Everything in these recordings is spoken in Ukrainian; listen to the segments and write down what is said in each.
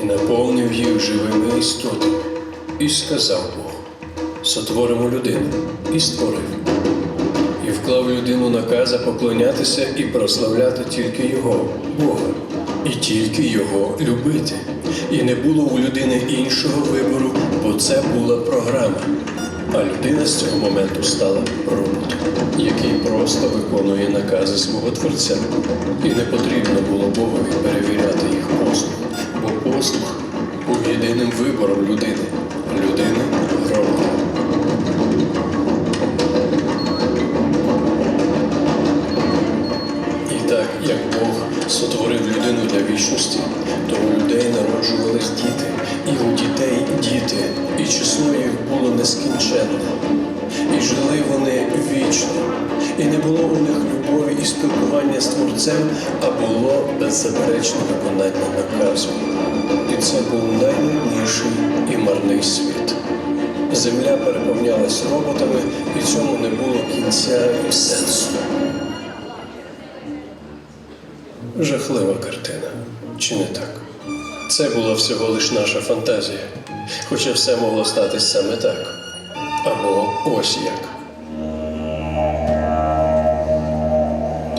і наповнив їх живими істотами. І сказав Бог: сотворимо людину, і створив. І вклав людину наказа поклонятися і прославляти тільки Його, Бога, і тільки Його любити. І не було у людини іншого вибору, бо це була програма. А людина з цього моменту стала роботом, який просто виконує накази свого Творця. І не потрібно було Богові перевіряти їх послуг, бо послуг був єдиним вибором людини людини робота. Сотворив людину для вічності, то у людей народжувались діти, і у дітей діти, і число їх було нескінченне. І жили вони вічно, і не було у них любові і спілкування з Творцем, а було беззаперечне виконання наказу. І це був найнудніший і марний світ. Земля переповнялась роботами, і цьому не було кінця і сенсу. Жахлива картина, чи не так? Це була всього лиш наша фантазія, хоча все могло статись саме так. Або ось як.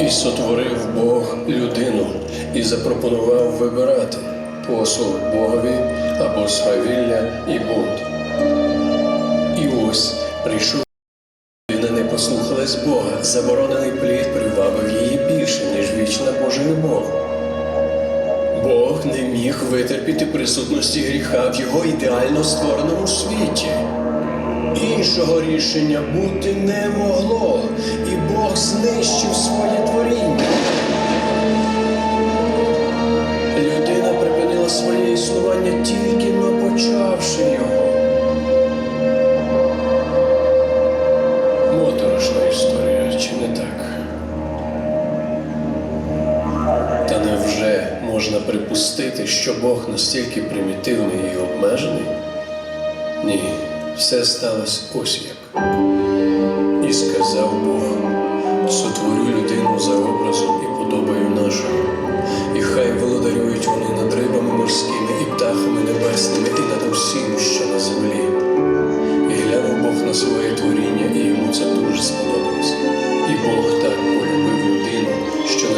І сотворив Бог людину і запропонував вибирати послуг Богові або свавілля і буд. І ось прийшов Людина не послухалась Бога, заборонений плід Бог не міг витерпіти присутності гріха в його ідеально створеному світі. Іншого рішення бути не могло, і Бог знищив своє творіння. Припустити, що Бог настільки примітивний і обмежений? Ні, все сталося ось як. І сказав Бог: сотворю людину за образом і подобою нашою, і хай володарюють вони над рибами морськими і птахами небесними, і над усім, що на землі. І глянув Бог на своє творіння, і йому це дуже сподобалось. І Бог так полюбив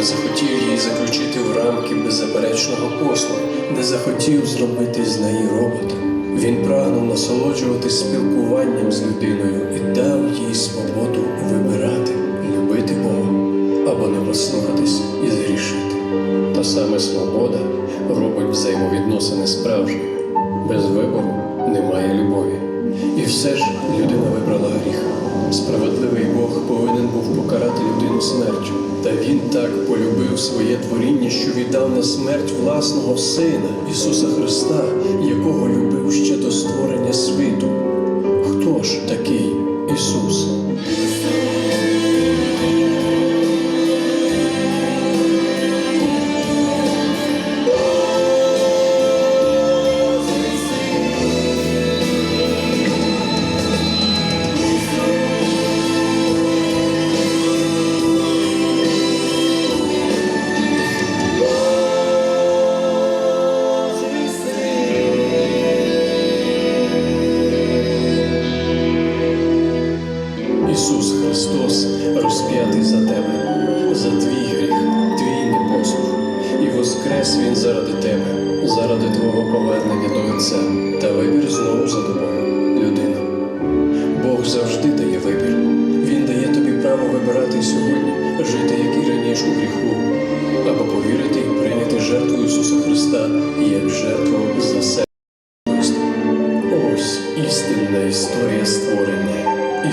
захотів її заключити в рамки беззаперечного послу, не захотів зробити з неї робота. Він прагнув насолоджуватись спілкуванням з людиною і дав їй свободу вибирати, любити Бога або не послухатись і згрішити. Та саме свобода робить взаємовідносини справжніми. Без вибору немає любові. І все ж людина вибрала гріх. Справедливий Бог повинен був покарати людину смертю. Та він так полюбив своє творіння, що віддав на смерть власного Сина Ісуса Христа, якого любив ще до створення світу. Хто ж такий Ісус? Христос розп'ятий за тебе, за твій гріх, твій непослух. І воскрес Він заради тебе, заради твого повернення до Отця та вибір знову за тобою, людина. Бог завжди дає вибір. Він дає тобі право вибирати сьогодні, жити як і раніше у гріху, або повірити і прийняти жертву Ісуса Христа як жертву за себе. Ось істинна історія створення і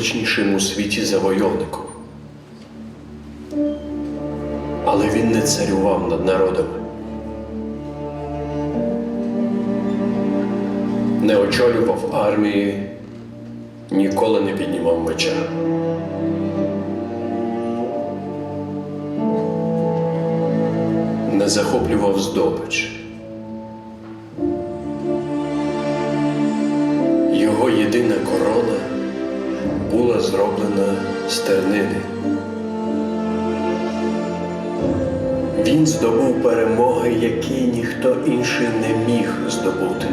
найвеличнішим у світі завойовником. Але він не царював над народами. не очолював армії, ніколи не піднімав меча. Не захоплював здобич, була зроблена з тернини. Він здобув перемоги, які ніхто інший не міг здобути.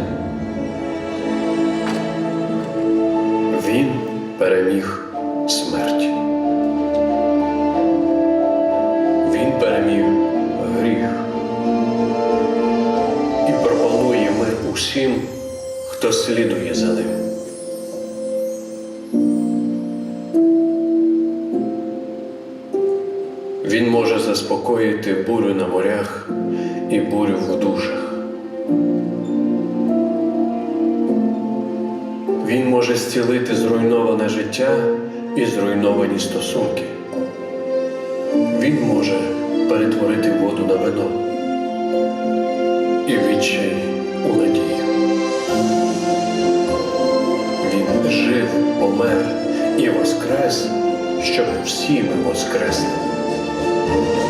Він переміг смерть. Він переміг гріх і пропонує мир усім, хто слідує за ним. Може заспокоїти бурю на морях і бурю в душах. Він може зцілити зруйноване життя і зруйновані стосунки. Він може перетворити воду на вино і відчай у надію. Він жив, помер і воскрес, щоб всі ми воскресли. Thank you.